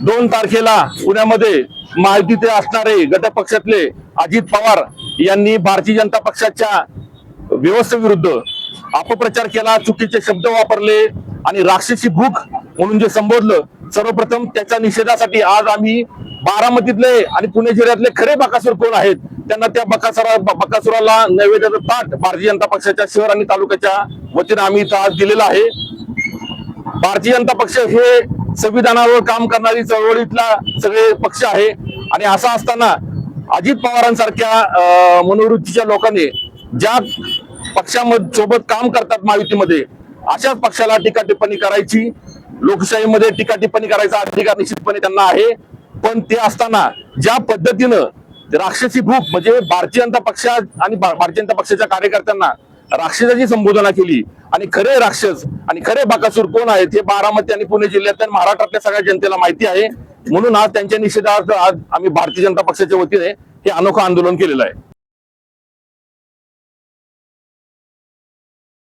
दोन तारखेला पुण्यामध्ये महायुतीचे असणारे गटपक्षातले पक्षातले अजित पवार यांनी भारतीय जनता पक्षाच्या व्यवस्थेविरुद्ध अपप्रचार केला चुकीचे शब्द वापरले आणि राक्षसी भूक म्हणून जे संबोधलं सर्वप्रथम त्याच्या निषेधासाठी आज आम्ही बारामतीतले आणि पुणे जिल्ह्यातले खरे बकासूर कोण आहेत त्यांना त्या बकासुरा बकासुराला नैवेद्याचं ताट भारतीय जनता पक्षाच्या शहर आणि तालुक्याच्या वतीनं आम्ही इथं आज दिलेला आहे. भारतीय जनता पक्ष हे संविधानावर काम करणारी चळवळीतला सगळे पक्ष आहे. आणि असं असताना अजित पवारांसारख्या मनोवृत्तीच्या लोकांनी ज्या पक्षामध्ये सोबत काम करतात महायुतीमध्ये अशाच पक्षाला टीका टिप्पणी करायची. लोकशाहीमध्ये टीका टिप्पणी करायचा अधिकार निश्चितपणे त्यांना आहे. पण ते असताना ज्या पद्धतीनं राक्षसी भूक म्हणजे भारतीय जनता पक्षा आणि भारतीय जनता पक्षाच्या कार्यकर्त्यांना राक्षसाची संबोधना केली. आणि खरे राक्षस आणि खरे बाकासूर कोण आहेत हे बारामती आणि पुणे जिल्ह्यात आणि महाराष्ट्रातल्या सगळ्या जनतेला माहिती आहे. म्हणून आज त्यांच्या निषेधार्थ आज आम्ही भारतीय जनता पक्षाच्या वतीने हे अनोखं आंदोलन केलेलं आहे.